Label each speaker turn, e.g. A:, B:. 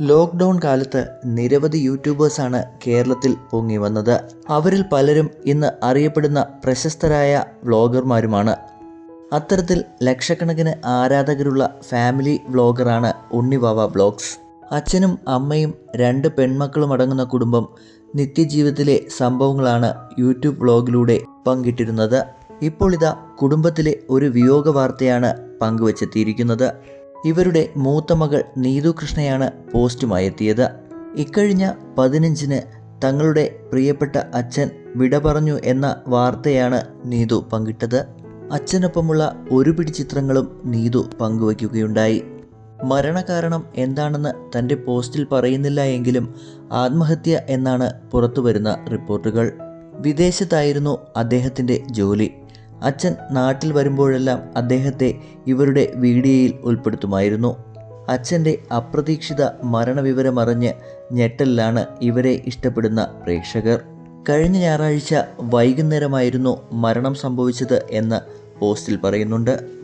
A: Lockdown കാലത്ത് നിരവധി യൂട്യൂബേഴ്സാണ് കേരളത്തിൽ പൊങ്ങി വന്നത്. അവരിൽ പലരും ഇന്ന് അറിയപ്പെടുന്ന പ്രശസ്തരായ വ്ളോഗർമാരുമാണ്. അത്തരത്തിൽ ലക്ഷക്കണക്കിന് ആരാധകരുള്ള ഫാമിലി വ്ളോഗറാണ് ഉണ്ണിവാവ ബ്ലോഗ്സ് അച്ഛനും അമ്മയും രണ്ട് പെൺമക്കളും അടങ്ങുന്ന കുടുംബം നിത്യജീവിതത്തിലെ സംഭവങ്ങളാണ് യൂട്യൂബ് വ്ളോഗിലൂടെ പങ്കിട്ടിരുന്നത്. ഇപ്പോൾ ഇതാ കുടുംബത്തിലെ ഒരു വിയോഗ വാർത്തയാണ് പങ്കുവച്ചെത്തിയിരിക്കുന്നത്. ഇവരുടെ മൂത്ത മകൾ നീതു കൃഷ്ണയാണ് പോസ്റ്റുമായി എത്തിയത് ഇക്കഴിഞ്ഞ പതിനഞ്ചിന് തങ്ങളുടെ പ്രിയപ്പെട്ട അച്ഛൻ വിട പറഞ്ഞു എന്ന വാർത്തയാണ് നീതു പങ്കിട്ടത്. അച്ഛനൊപ്പമുള്ള ഒരു പിടി ചിത്രങ്ങളും നീതു പങ്കുവയ്ക്കുകയുണ്ടായി. മരണകാരണം എന്താണെന്ന് തന്റെ പോസ്റ്റിൽ പറയുന്നില്ല എങ്കിലും ആത്മഹത്യ എന്നാണ് പുറത്തുവരുന്ന റിപ്പോർട്ടുകൾ. വിദേശത്തായിരുന്നു അദ്ദേഹത്തിന്റെ ജോലി. അച്ഛൻ നാട്ടിൽ വരുമ്പോഴെല്ലാം അദ്ദേഹത്തെ ഇവരുടെ വീഡിയോയിൽ ഉൾപ്പെടുത്തുമായിരുന്നു. അച്ഛന്റെ അപ്രതീക്ഷിത മരണവിവരമറിഞ്ഞ് ഞെട്ടലിലാണ് ഇവരെ ഇഷ്ടപ്പെടുന്ന പ്രേക്ഷകർ. കഴിഞ്ഞ ഞായറാഴ്ച വൈകുന്നേരമായിരുന്നു മരണം സംഭവിച്ചത് എന്ന് പോസ്റ്റിൽ പറയുന്നുണ്ട്.